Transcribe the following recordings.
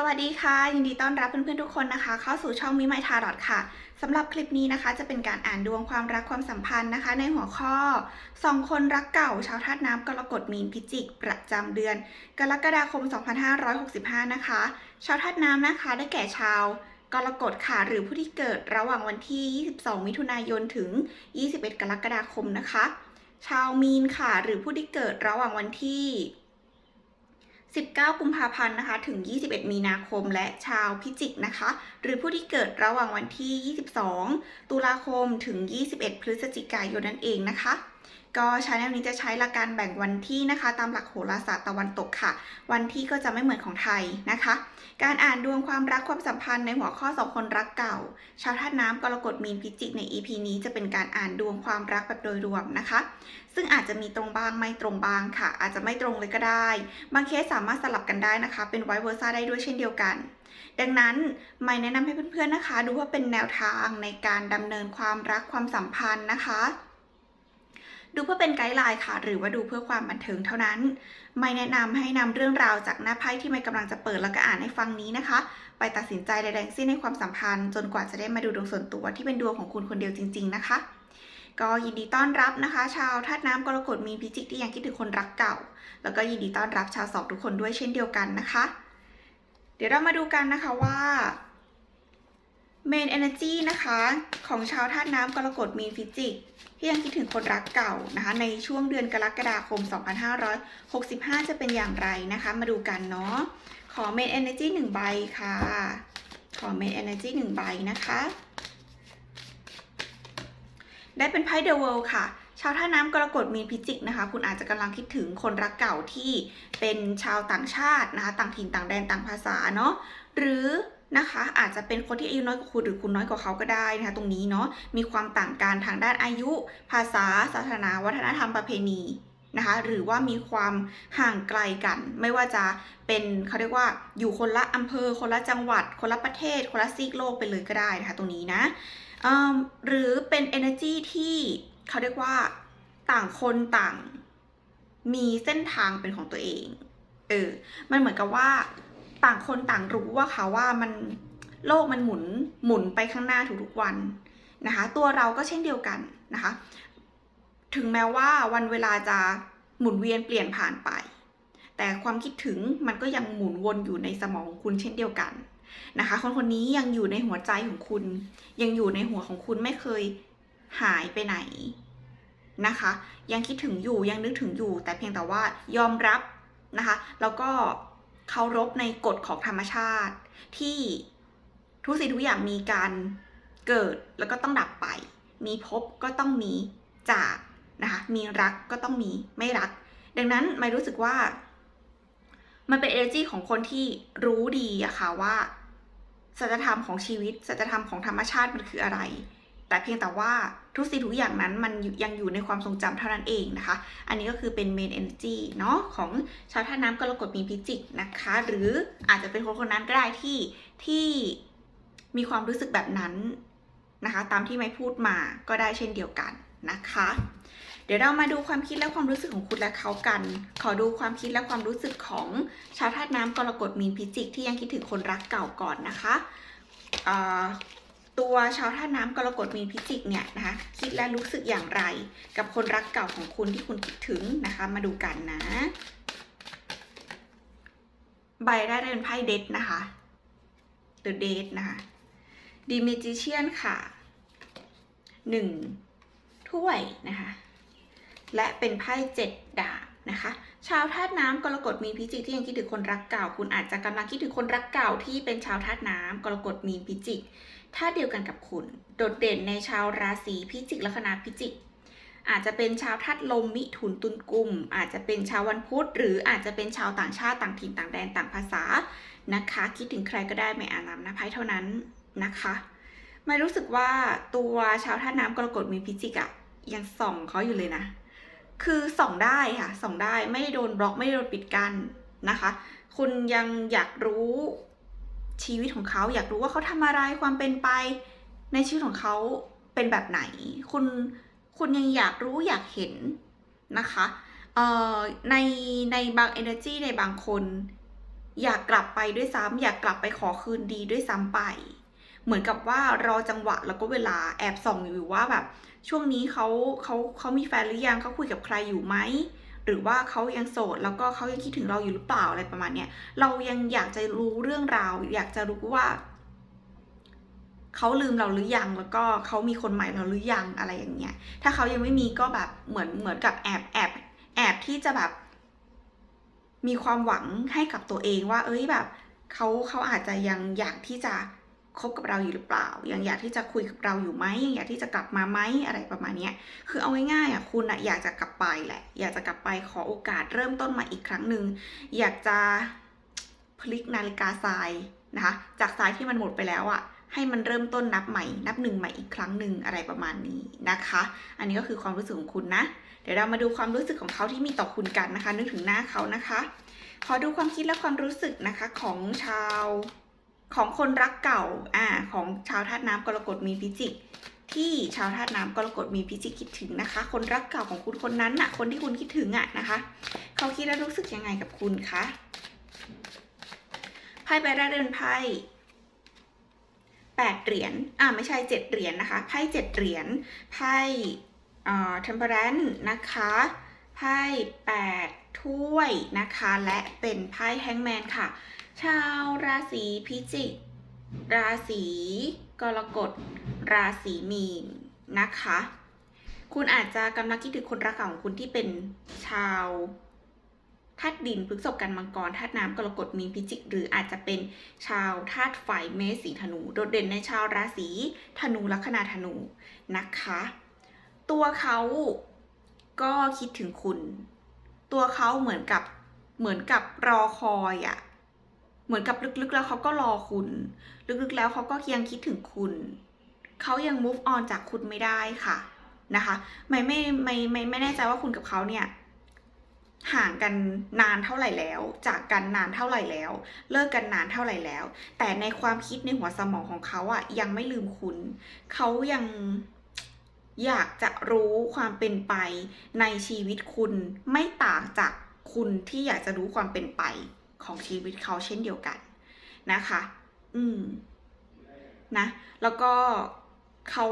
สวัสดีค่ะ ยินดีต้อนรับเพื่อนๆทุกคนนะคะ เข้าสู่ช่องมิไมทารอดค่ะสำหรับคลิปนี้นะคะ จะเป็นการอ่านดวงความรักความสัมพันธ์นะคะ ในหัวข้อสองคนรักเก่าชาวธาตุน้ำกรกฎมีนพิจิก ประจำเดือน กรกฎาคม 2565 นะคะ ชาวธาตุน้ำนะคะได้แก่ชาวกรกฎค่ะ หรือผู้ที่เกิดระหว่างวันที่ 22 มิถุนายนถึง 21 กรกฎาคมนะคะ ชาวมีนค่ะ หรือผู้ที่เกิดระหว่างวันที่ 19 กุมภาพันธ์นะคะ ถึง 21 มีนาคม และชาวพิจิกนะคะ หรือผู้ที่เกิดระหว่างวันที่ 22 ตุลาคม ถึง 21 พฤศจิกายนนั่นเองนะคะ ก็ชาแนลนี้จะใช้หลักการแบ่งวันที่นะคะ ตามหลักโหราศาสตร์ตะวันตกค่ะ วันที่ก็จะไม่เหมือนของไทยนะคะ การอ่านดวงความรักความสัมพันธ์ในหัวข้อสองคนรักเก่า ชาวธาตุน้ำกรกฎมีนพิจิกใน EP นี้จะเป็นการอ่านดวงความรักแบบโดยรวมนะคะ ซึ่งอาจจะมีตรงบ้างไม่ตรงบ้างค่ะ อาจจะไม่ตรงเลยก็ได้ บางเคสสามารถสลับกันได้นะคะ เป็นไวเวอร์ซ่าได้ด้วยเช่นเดียวกัน ดังนั้นไม่แนะนำให้เพื่อนๆนะคะ ดูว่าเป็นแนวทางในการดำเนินความรักความสัมพันธ์นะคะ ดูเพื่อเป็นไกด์ไลน์ค่ะ หรือว่าดูเพื่อความบันเทิงเท่านั้น ไม่แนะนำให้นำเรื่องราวจากหน้าไพ่ที่ไม่กำลังจะเปิดแล้วก็อ่านให้ฟังนี้นะคะ ไปตัดสินใจใดๆทั้งสิ้นในความสัมพันธ์ จนกว่าจะได้มาดูดวงส่วนตัวที่เป็นดวงของคุณคนเดียวจริง ๆ นะคะ ก็ยินดีต้อนรับนะคะ ชาวธาตุน้ำกรกฎมีนพิจิกที่ยังคิดถึงคนรักเก่า แล้วก็ยินดีต้อนรับชาวสอบทุกคนด้วยเช่นเดียวกันนะคะ เดี๋ยวเรามาดูกันนะคะว่า Main Energy นะคะ ของชาวธาตุน้ำกรกฎมีนพิจิกที่ยังคิดถึงคนรักเก่านะคะ ในช่วงเดือนกรกฎาคม 2565 จะเป็นอย่างไรนะคะ มาดูกันเนาะขอ Main Energy 1ใบค่ะ ขอ Main Energy 1ใบนะคะ ได้เป็นไพ่ The World ค่ะชาวท่าน้ำกรกฎมีนพิจิกนะคะ คุณอาจจะกำลังคิดถึงคนรักเก่าที่เป็นชาวต่างชาตินะคะ ต่างถิ่นต่างแดนต่างภาษาเนาะหรือ นะคะ อาจจะเป็นคนที่อายุน้อยกว่าคุณหรือคุณน้อยกว่าเขาก็ได้นะคะ ตรงนี้เนาะมีความต่างกันทางด้านอายุ ภาษา ศาสนา วัฒนธรรมประเพณีนะคะ หรือว่ามีความห่างไกลกัน ไม่ว่าจะเป็นเขาเรียกว่าอยู่คนละอำเภอ คนละจังหวัด คนละประเทศ คนละซีกโลกไปเลยก็ได้นะคะ ตรงนี้นะหรือเป็น energy ที่เขาเรียกว่าต่างคนต่างมีเส้นทางเป็นของตัวเอง เออ มันเหมือนกับว่า ต่างคนต่างรู้ว่าค่ะว่ามันโลกมันหมุนหมุนไปข้างหน้าทุกๆวันนะคะ ตัวเราก็เช่นเดียวกันนะคะ ถึงแม้ว่าวันเวลาจะหมุนเวียนเปลี่ยนผ่านไป แต่ความคิดถึงมันก็ยังหมุนวนอยู่ในสมองของคุณเช่นเดียวกันนะคะ คนคนนี้ยังอยู่ในหัวใจของคุณ ยังอยู่ในหัวของคุณไม่เคยหายไปไหนนะคะ ยังคิดถึงอยู่ยังนึกถึงอยู่ แต่เพียงแต่ว่ายอมรับนะคะ แล้วก็ เคารพในกฎของธรรมชาติ ที่ทุกสิ่งทุกอย่างมีการเกิดแล้วก็ต้องดับไป มีพบก็ต้องมีจากนะคะมีรักก็ต้องมีไม่รัก ดังนั้นไม่รู้สึกว่า มันเป็น energy ของคนที่รู้ดีอะค่ะว่าสัจธรรมของชีวิตสัจธรรมของธรรมชาติมันคืออะไร แต่เพียงแต่ว่าทุกสิ่งทุกอย่างนั้นมันยังอยู่ในความทรงจำเท่านั้นเองนะคะ อันนี้ก็คือเป็น main energy เนาะของชาวท่าตุน้ำกรกฎมีพิจิกนะคะ หรืออาจจะเป็นคนคนนั้นก็ได้ที่ที่มีความรู้สึกแบบนั้นนะคะ ตามที่ไม่พูดมาก็ได้เช่นเดียวกันนะคะ เดี๋ยวเรามาดูความคิดและความรู้สึกของคุณและเขากัน ขอดูความคิดและความรู้สึกของชาวธาตุน้ำกรกฎมีนพิจิกที่ยังคิดถึงคนรักเก่าก่อนนะคะอ่า ตัวชาวธาน้ำกรกฎมีนพิจิกเนี่ยนะคะคิดและรู้สึกอย่างไร กับคนรักเก่าของคุณที่คุณคิดถึงนะคะ มาดูกันนะ ใบได้เป็นไพ่เดทนะคะ The Date นะคะ The Magician ค่ะหนึ่งถ้วยนะคะ และเป็นไพ่เจ็ดดาบ นะคะ ชาวธาตุน้ำกรกฎมีนพิจิกที่ยังคิดถึงคนรักเก่า คุณอาจจะกำลังคิดถึงคนรักเก่าที่เป็นชาวธาตุน้ำกรกฎมีนพิจิกธาตุเดียวกันกับคุณ โดดเด่นในชาวราศีพิจิกลัคนาพิจิก อาจจะเป็นชาวธาตุลมมิถุนตุลกุม อาจจะเป็นชาววันพุธหรืออาจจะเป็นชาวต่างชาติต่างถิ่นต่างแดนต่างภาษานะคะ คิดถึงใครก็ได้ไม่อ่านนามนะไพ่เท่านั้นนะคะไม่รู้สึกว่าตัวชาวธาตุน้ำกรกฎมีพิจิกอะยังส่องเขาอยู่เลยนะ คือส่องได้ค่ะส่องได้ไม่ได้โดนบล็อกไม่ได้โดนปิดกั้นนะคะ คุณยังอยากรู้ชีวิตของเขาอยากรู้ว่าเขาทำอะไรความเป็นไป ในชีวิตของเขาเป็นแบบไหน คุณคุณยังอยากรู้อยากเห็นนะคะเอ่อในในบาง energy ในบางคน อยากกลับไปด้วยซ้ำอยากกลับไปขอคืนดีด้วยซ้ำไป เหมือนกับว่ารอจังหวะแล้วก็เวลาแอบส่องอยู่ว่าแบบ ช่วงนี้เขาเขาเขามีแฟนหรือยังเขาคุยกับใครอยู่ไหมหรือว่าเขายังโสดแล้วก็เขายังคิดถึงเราอยู่หรือเปล่าอะไรประมาณเนี้ยเรายังอยากจะรู้เรื่องราว อยากจะรู้ว่าเขาลืมเราหรือยังแล้วก็เขามีคนใหม่เราหรือยังอะไรอย่างเงี้ยถ้าเขายังไม่มีก็แบบเหมือนเหมือนกับแอบแอบแอบที่จะแบบ มีความหวังให้กับตัวเองว่า เอ้ยแบบเขาเขาอาจจะยังอยากที่จะ คบกับเราอยู่หรือเปล่า ยังอยากที่จะคุยกับเราอยู่ไหมยังอยากที่จะกลับมาไหมอะไรประมาณนี้คือเอาง่ายๆอะคุณอะอยากจะกลับไปแหละ อยากจะกลับไปขอโอกาสเริ่มต้นมาอีกครั้งหนึ่งอยากจะพลิกนาฬิกาทรายนะคะจากทรายที่มันหมดไปแล้วอะให้มันเริ่มต้นนับใหม่ นับหนึ่งใหม่อีกครั้งหนึ่งอะไรประมาณนี้นะคะ อันนี้ก็คือความรู้สึกของคุณนะ เดี๋ยวเรามาดูความรู้สึกของเขาที่มีต่อคุณกันนะคะ นึกถึงหน้าเขานะคะ ขอดูความคิดและความรู้สึกนะคะของชาว ของคนรักเก่าอ่าของชาวธาตุน้ำกรกฎมีพิจิก ที่ชาวธาตุน้ำกรกฎมีพิจิกคิดถึงนะคะ คนรักเก่าของคุณคนนั้นน่ะ คนที่คุณคิดถึงอะนะคะ เขาคิดและรู้สึกยังไงกับคุณคะไพ่ใบแรกเป็นไพ่แปดเหรียญอ่าไม่ใช่เจ็ดเหรียญนะคะไพ่เจ็ดเหรียญไพ่อ่า temperance นะคะไพ่แปดถ้วยนะคะ และเป็นไพ่แฮงแมนค่ะ ชาวราศีพิจิก ราศีกรกฎ ราศีมีนนะคะ คุณอาจจะกำลังคิดถึงคนรักเก่าของคุณที่เป็นชาวธาตุดินพฤษภกันมังกรธาตุน้ำกรกฎมีนพิจิก หรืออาจจะเป็นชาวธาตุไฟเมษสีธนู โดดเด่นในชาวราศีธนูลัคนาธนูนะคะ ตัวเขาก็คิดถึงคุณ ตัวเขาเหมือนกับเหมือนกับรอคอยอะ เหมือนกับลึกๆแล้วเขาก็รอคุณ ลึกๆแล้วเขาก็ยังคิดถึงคุณ เขายัง move on จากคุณไม่ได้ค่ะนะคะ ไม่ไม่ไม่ไม่ไม่แน่ใจว่าคุณกับเขาเนี่ยห่างกันนานเท่าไหร่แล้ว จากกันนานเท่าไหร่แล้ว เลิกกันนานเท่าไหร่แล้ว แต่ในความคิดในหัวสมองของเขาอะยังไม่ลืมคุณ เขายังอยากจะรู้ความเป็นไปในชีวิตคุณไม่ต่างจากคุณที่อยากจะรู้ความเป็นไป ของชีวิตเขาเช่นเดียวกันนะคะ อืม นะ แล้วก็เขา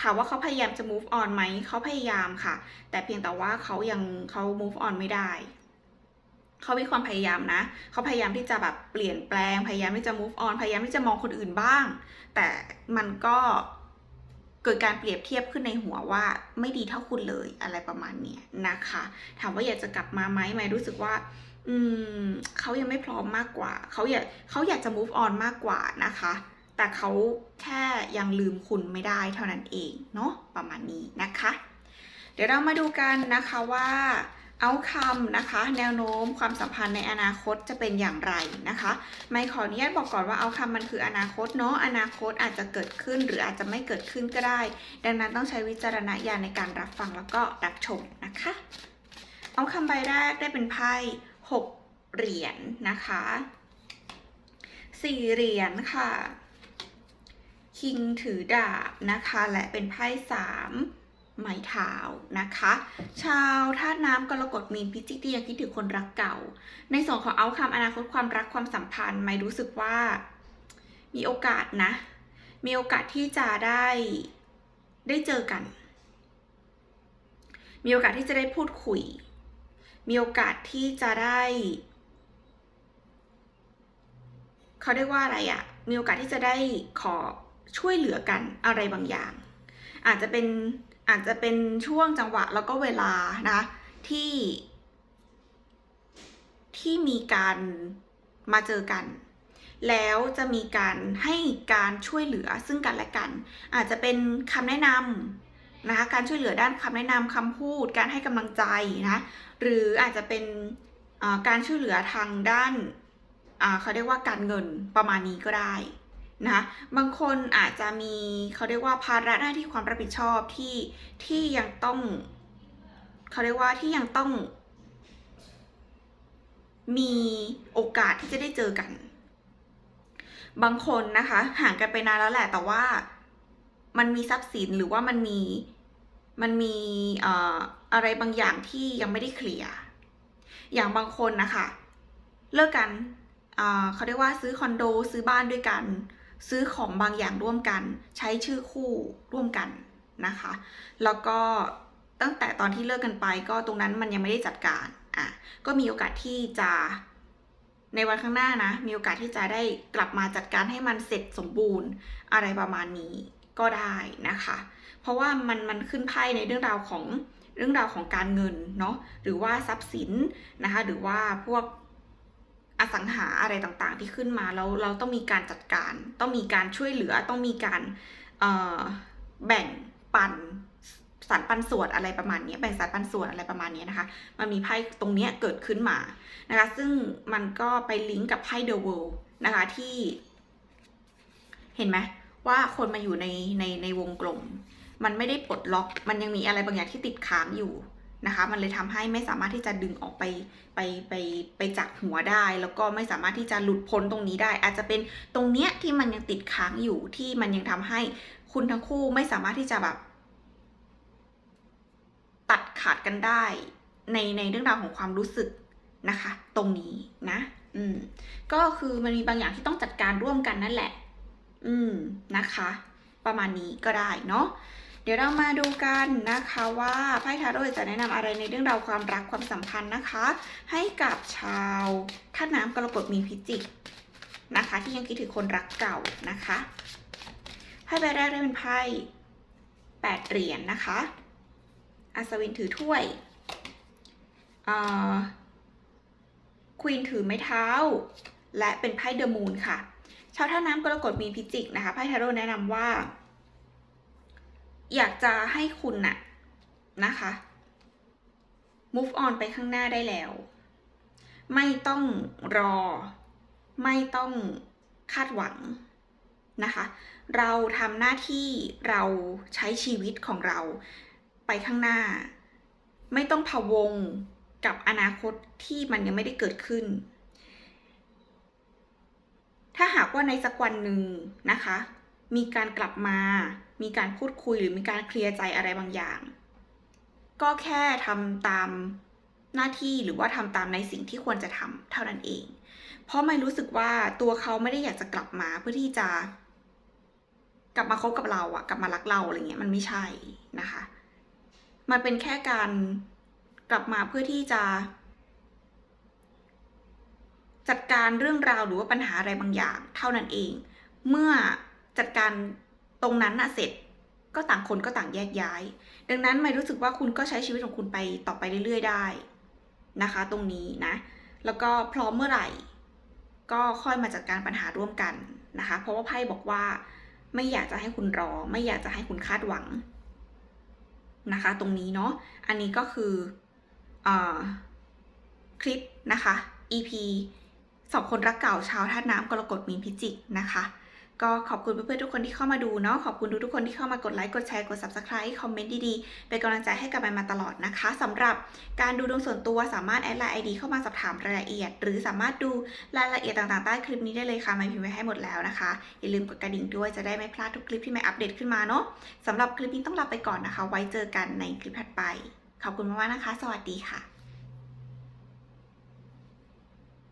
ถามว่าเขาพยายามจะ move on ไหม เขาพยายามค่ะ แต่เพียงแต่ว่าเขายังเขา move on ไม่ได้ เขามีความพยายามนะ เขาพยายามที่จะแบบเปลี่ยนแปลง พยายามที่จะ move on พยายามที่จะมองคนอื่นบ้าง แต่มันก็เกิดการเปรียบเทียบขึ้นในหัวว่าไม่ดีเท่าคุณเลยอะไรประมาณเนี้ยนะคะ ถามว่าอยากจะกลับมาไหมไหมรู้สึกว่า อืมเขายังไม่พร้อมมากกว่า เขาอยากเขาอยากจะ move on มากกว่านะคะ แต่เขาแค่ยังลืมคุณไม่ได้เท่านั้นเองเนาะประมาณนี้นะคะ เดี๋ยวเรามาดูกันนะคะว่าเอาคำนะคะ แนวโน้มความสัมพันธ์ในอนาคตจะเป็นอย่างไรนะคะ ไม่ขออนุญาตบอกก่อนว่าเอาคำมันคืออนาคตเนาะอนาคตอาจจะเกิดขึ้นหรืออาจจะไม่เกิดขึ้นก็ได้ ดังนั้นต้องใช้วิจารณญาณในการรับฟังแล้วก็รับชมนะคะ เอาคำใบแรกได้เป็นไพ่ หกเหรียญนะคะสี่เหรียญค่ะ คิงถือดาบนะคะ และเป็นไพ่สามไม้เท้านะคะ ชาวธาตุน้ำกรกฎมีนพิจิกที่ยังคิดถึงคนรักเก่า ในส่วนของเอาคำอนาคตความรักความสัมพันธ์ไม่รู้สึกว่า มีโอกาสนะ มีโอกาสที่จะได้ได้เจอกัน มีโอกาสที่จะได้พูดคุย มีโอกาสที่จะได้เขาเรียกว่าอะไรอะมีโอกาสที่จะได้ขอช่วยเหลือกันอะไรบางอย่าง อาจจะเป็นอาจจะเป็นช่วงจังหวะแล้วก็เวลานะคะที่ ที่มีการมาเจอกัน แล้วจะมีการให้การช่วยเหลือซึ่งกันและกัน อาจจะเป็นคำแนะนำนะคะการช่วยเหลือด้านคำแนะนำคำพูด การให้กำลังใจนะ หรืออาจจะเป็นการช่วยเหลือทางด้านเขาเรียกว่าการเงินประมาณนี้ก็ได้นะบางคนอาจจะมีเขาเรียกว่าภาระหน้าที่ความรับผิดชอบที่ที่ยังต้องเขาเรียกว่าที่ยังต้อง มีโอกาสที่จะได้เจอกัน บางคนนะคะห่างกันไปนานแล้วแหละแต่ว่ามันมีทรัพย์สินหรือว่ามันมี มันมีอะไรบางอย่างที่ยังไม่ได้เคลียร์ อย่างบางคนนะคะ เลิกกันเขาเรียกว่าซื้อคอนโดซื้อบ้านด้วยกัน ซื้อของบางอย่างร่วมกัน ใช้ชื่อคู่ร่วมกันนะคะ แล้วก็ตั้งแต่ตอนที่เลิกกันไปก็ตรงนั้นมันยังไม่ได้จัดการอะก็มีโอกาสที่จะในวันข้างหน้านะ มีโอกาสที่จะได้กลับมาจัดการให้มันเสร็จสมบูรณ์อะไรประมาณนี้ ก็ได้นะคะ เพราะว่ามันมันขึ้นไพ่ในเรื่องราวของเรื่องราวของการเงินเนาะหรือว่าทรัพย์สินนะคะ หรือว่าพวกอสังหาอะไรต่างๆ ที่ขึ้นมาแล้วเราต้องมีการจัดการ ต้องมีการช่วยเหลือต้องมีการแบ่งปันสารปันส่วนอะไรประมาณนี้แบ่งสารปันส่วนอะไรประมาณนี้นะคะ มันมีไพ่ตรงนี้เกิดขึ้นมานะคะ ซึ่งมันก็ไปลิงก์กับไพ่เดอะเวิลด์นะคะที่เห็นไหม ว่าคนมาอยู่ในในในวงกลม มันไม่ได้ปลดล็อก มันยังมีอะไรบางอย่างที่ติดค้างอยู่นะคะ มันเลยทำให้ไม่สามารถที่จะดึงออกไปไปไปไปจากหัวได้ แล้วก็ไม่สามารถที่จะหลุดพ้นตรงนี้ได้ อาจจะเป็นตรงเนี้ยที่มันยังติดค้างอยู่ที่มันยังทำให้คุณทั้งคู่ไม่สามารถที่จะแบบ ตัดขาดกันได้ในในเรื่องราวของความรู้สึกนะคะ ตรงนี้นะ อืม ก็คือมันมีบางอย่างที่ต้องจัดการร่วมกันนั่นแหละ อืมนะคะ ประมาณนี้ก็ได้เนาะเดี๋ยวเรามาดูกันนะคะว่าไพ่ทาโร่จะแนะนำอะไรในเรื่องราวความรักความสัมพันธ์นะคะ ให้กับชาวท่าน้ำกรกฎมีพิจิกนะคะ ที่ยังคิดถึงคนรักเก่านะคะไพ่ใบแรกได้เป็นไพ่แปดเหรียญนะคะอัศวินถือถ้วยควีนถือไม้เท้า และเป็นไพ่เดอะมูนค่ะ ชาวท่าน้ำกรกฎมีพิจิกนะคะไพ่ทาโร่แนะนำว่า อยากจะให้คุณน่ะนะคะ move on ไปข้างหน้าได้แล้ว ไม่ต้องรอ ไม่ต้องคาดหวังนะคะ เราทำหน้าที่เราใช้ชีวิตของเราไปข้างหน้า ไม่ต้องพะวงกับอนาคตที่มันยังไม่ได้เกิดขึ้น ถ้าหากว่าในสักวันหนึ่งนะคะ มีการกลับมา มีการพูดคุยหรือมีการเคลียร์ใจอะไรบางอย่าง ก็แค่ทำตามหน้าที่หรือว่าทำตามในสิ่งที่ควรจะทำเท่านั้นเอง เพราะไม่รู้สึกว่าตัวเขาไม่ได้อยากจะกลับมาเพื่อที่จะ กลับมาคบกับเราอะกลับมารักเราอะไรเงี้ยมันไม่ใช่นะคะ มันเป็นแค่การกลับมาเพื่อที่จะ จัดการเรื่องราวหรือว่าปัญหาอะไรบางอย่าง เท่านั้นเอง เมื่อจัดการตรงนั้นน่ะเสร็จก็ต่างคนก็ต่างแยกย้าย ดังนั้นไม่รู้สึกว่าคุณก็ใช้ชีวิตของคุณไปต่อไปเรื่อย ๆ ได้นะคะ ตรงนี้นะ แล้วก็พร้อมเมื่อไหร่ ก็ค่อยมาจัดการปัญหาร่วมกันนะคะ เพราะว่าไพ่บอกว่า ไม่อยากจะให้คุณรอ ไม่อยากจะให้คุณคาดหวังนะคะ ตรงนี้เนาะ อันนี้ก็คืออคลิปนะคะ EP สองคนรักเก่าชาวท่าน้ำกรกฎมีนพิจิกนะคะ ก็ขอบคุณเพื่อนๆทุกคนที่เข้ามาดูเนาะขอบคุณทุกๆคนที่เข้ามากดไลค์กดแชร์กด subscribe คอมเมนต์ดีๆ เป็นกำลังใจให้กับแมนมาตลอดนะคะสำหรับการดูดวงส่วนตัวสามารถแอดไลน์ไอดีเข้ามาสอบถามรายละเอียด หรือสามารถดูรายละเอียดต่างๆใต้คลิปนี้ได้เลยค่ะไม่พิมพ์ไว้ให้หมดแล้วนะคะอย่าลืมกดกระดิ่งด้วยจะได้ไม่พลาดทุกคลิปที่แม่อัปเดตขึ้นมาเนาะสำหรับคลิปนี้ต้องลาไปก่อนนะคะ ไว้เจอกันในคลิปถัดไป ขอบคุณมากๆนะคะ สวัสดีค่ะ